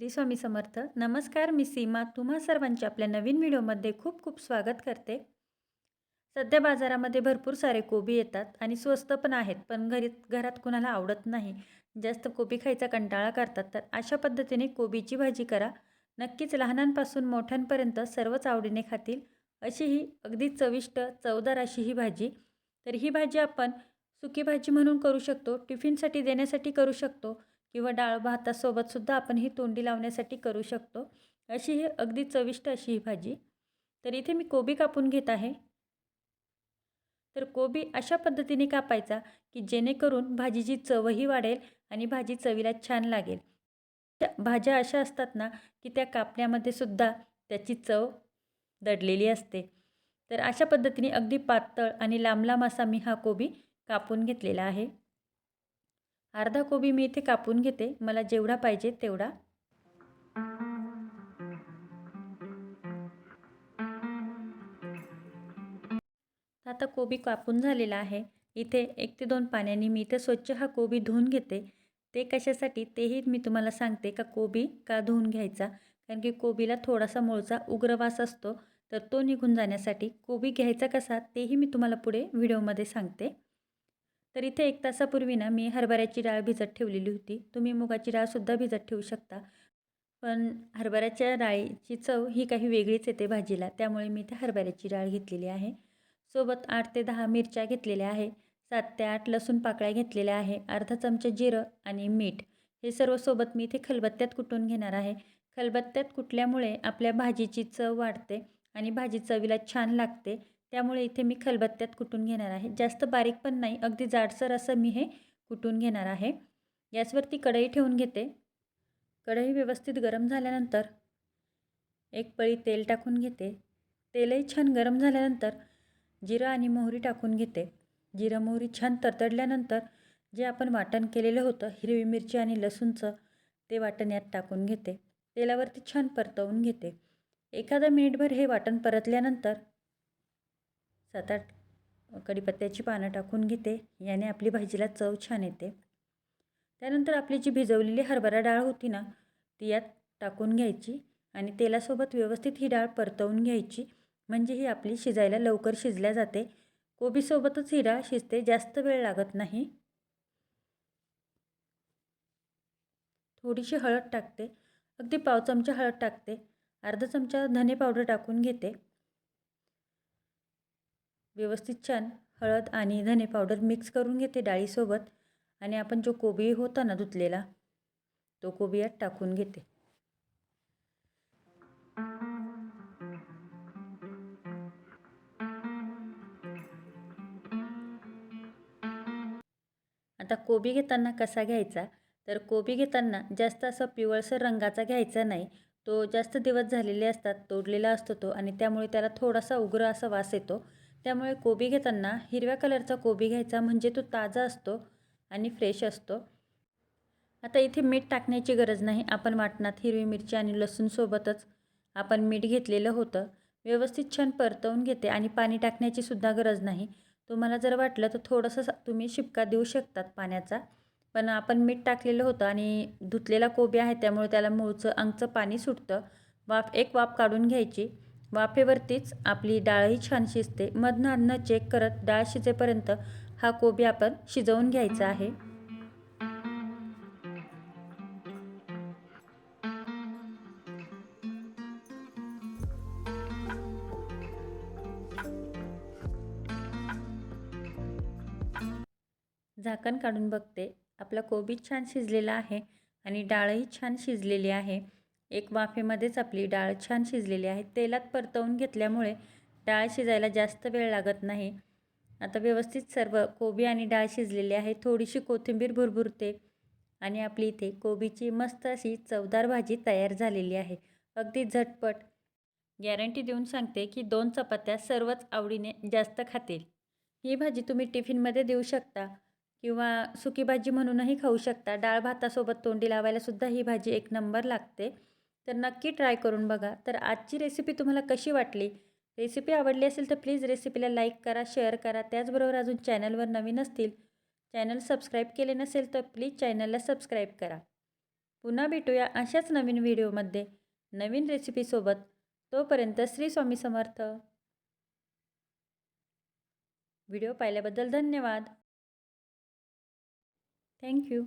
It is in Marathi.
श्री स्वामी समर्थ. नमस्कार मी सीमा. तुम्हा सर्वांचे आपल्या नवीन व्हिडिओमध्ये खूप खूप स्वागत करते. सध्या बाजारामध्ये भरपूर सारे कोबी येतात आणि स्वस्त पण आहेत पण घरी घरात कुणाला आवडत नाही. जास्त कोबी खायचा कंटाळा करतात तर अशा पद्धतीने कोबीची भाजी करा. नक्कीच लहानांपासून मोठ्यांपर्यंत सर्वच आवडीने खातील. अशी ही अगदी चविष्ट चवदार अशी ही भाजी. तर ही भाजी आपण सुकी भाजी म्हणून करू शकतो टिफिनसाठी देण्यासाठी करू शकतो. किंवा डाळ भातासोबतसुद्धा आपण ही तोंडी लावण्यासाठी करू शकतो. अशी ही अगदी चविष्ट अशी ही भाजी. तर इथे मी कोबी कापून घेत आहे. तर कोबी अशा पद्धतीने कापायचा की जेणेकरून भाजीची चवही वाढेल आणि भाजी चवीला छान लागेल. त्या भाज्या अशा असतात ना की त्या कापण्यामध्ये सुद्धा त्याची चव दडलेली असते. तर अशा पद्धतीने अगदी पातळ आणि लांब लांब असा मी हा कोबी कापून घेतलेला आहे. अर्धा कोबी मी इथे कापून घेते. मला जेवढा पाहिजे तेवढा. आता कोबी कापून झालेला आहे. इथे एक ते दोन पाण्याने मी इथे स्वच्छ हा कोबी धुवून घेते. ते कशासाठी तेही मी तुम्हाला सांगते का कोबी का धुवून घ्यायचा. कारण की कोबीला थोडासा मूळचा उग्रवास असतो. तर तो निघून जाण्यासाठी कोबी घ्यायचा कसा तेही मी तुम्हाला पुढे व्हिडिओमध्ये सांगते. तर इथे एक तासापूर्वी ना मी हरभऱ्याची डाळ भिजत ठेवलेली होती. तुम्ही मुगाची डाळसुद्धा भिजत ठेवू शकता. पण हरभऱ्याच्या डाळीची चव ही काही वेगळीच येते भाजीला. त्यामुळे मी इथे हरभऱ्याची डाळ घेतलेली आहे. सोबत आठ ते दहा मिरच्या घेतलेल्या आहे. सात ते आठ लसूण पाकळ्या घेतलेल्या आहे. अर्धा चमचा जिरं आणि मीठ. हे सर्व सोबत मी इथे खलबत्त्यात कुटून घेणार आहे. खलबत्त्यात कुटल्यामुळे आपल्या भाजीची चव वाढते आणि भाजी चवीला छान लागते. त्यामुळे इथे मी खलबत्त्यात कुटून घेणार आहे. जास्त बारीक पण नाही अगदी जाडसर असं मी हे कुटून घेणार आहे. गॅसवरती कढई ठेवून घेते. कढई व्यवस्थित गरम झाल्यानंतर एक पळी तेल टाकून घेते. तेलही छान गरम झाल्यानंतर जिरं आणि मोहरी टाकून घेते. जिरं मोहरी छान तरतडल्यानंतर जे आपण वाटण केलेलं होतं हिरवी मिरची आणि लसूणचं ते वाटण यात टाकून घेते. तेलावरती छान परतवून घेते. एखादा मिनिटभर हे वाटण परतल्यानंतर सात आठ कढीपत्त्याची पानं टाकून घेते. याने आपली भाजीला चव छान येते. त्यानंतर आपली जी भिजवलेली हरभरा डाळ होती ना ती यात टाकून घ्यायची आणि तेलासोबत व्यवस्थित ही डाळ परतवून घ्यायची. म्हणजे ही आपली शिजायला लवकर शिजल्या जाते. कोबीसोबतच ही डाळ शिजते जास्त वेळ लागत नाही. थोडीशी हळद टाकते. अगदी पाव चमचा हळद टाकते. अर्धा चमचा धने पावडर टाकून घेते. व्यवस्थित छान हळद आणि धने पावडर मिक्स करून घेते डाळीसोबत आणि आपण जो कोबी होता ना धुतलेला तो कोबी यात टाकून घेते. आता कोबी घेताना कसा घ्यायचा? तर कोबी घेताना जास्त असा पिवळसर रंगाचा घ्यायचा नाही. तो जास्त दिवस झालेले असतात तोडलेला असतो तो आणि त्यामुळे त्याला थोडासा उग्र असा वास येतो. त्यामुळे कोबी घेताना हिरव्या कलरचा कोबी घ्यायचा म्हणजे तो ताजा असतो आणि फ्रेश असतो. आता इथे मीठ टाकण्याची गरज नाही. आपण वाटणात हिरवी मिरची आणि लसूणसोबतच आपण मीठ घेतलेलं होतं. व्यवस्थित छान परतवून घेते आणि पाणी टाकण्याची सुद्धा गरज नाही. तुम्हाला जर वाटलं तर थोडंसं तुम्ही शिपका देऊ शकतात पाण्याचा. पण आपण मीठ टाकलेलं होतं आणि धुतलेला कोबी आहे त्यामुळे त्याला मूळचं अंगचं पाणी सुटतं. वाफ एक वाफ काढून घ्यायची. वाफेवरतीच आपली डाळही छान शिजते. मधनं अन्न चेक करत डाळ शिजेपर्यंत हा कोबी आपण शिजवून घ्यायचा आहे. झाकण काढून बघते. आपला कोबी छान शिजलेला आहे आणि डाळही छान शिजलेली आहे. एक वाफेमध्येच आपली डाळ छान शिजलेली आहे. तेलात परतवून घेतल्यामुळे डाळ शिजायला जास्त वेळ लागत नाही. आता व्यवस्थित सर्व कोबी आणि डाळ शिजलेली आहे. थोडीशी कोथिंबीर भुरभुरते आणि आपली इथे कोबीची मस्त अशी चवदार भाजी तयार झालेली आहे. अगदी झटपट. गॅरंटी देऊन सांगते की दोन चपात्या सर्वच आवडीने जास्त खातील. ही भाजी तुम्ही टिफिनमध्ये देऊ शकता किंवा सुकी भाजी म्हणूनही खाऊ शकता. डाळ भातासोबत तोंडी लावायलासुद्धा ही भाजी एक नंबर लागते. तर नक्की ट्राय करून बघा. तर आजची रेसिपी तुम्हाला कशी वाटली? रेसिपी आवडली असेल तर प्लीज रेसिपीला लाईक करा शेअर करा. त्याचबरोबर अजून चॅनलवर नवीन असतील चॅनल सबस्क्राईब केले नसेल तर प्लीज चॅनलला सबस्क्राईब करा. पुन्हा भेटूया अशाच नवीन व्हिडिओमध्ये नवीन रेसिपीसोबत तोपर्यंत श्री स्वामी समर्थ. व्हिडिओ पाहिल्याबद्दल धन्यवाद. थँक्यू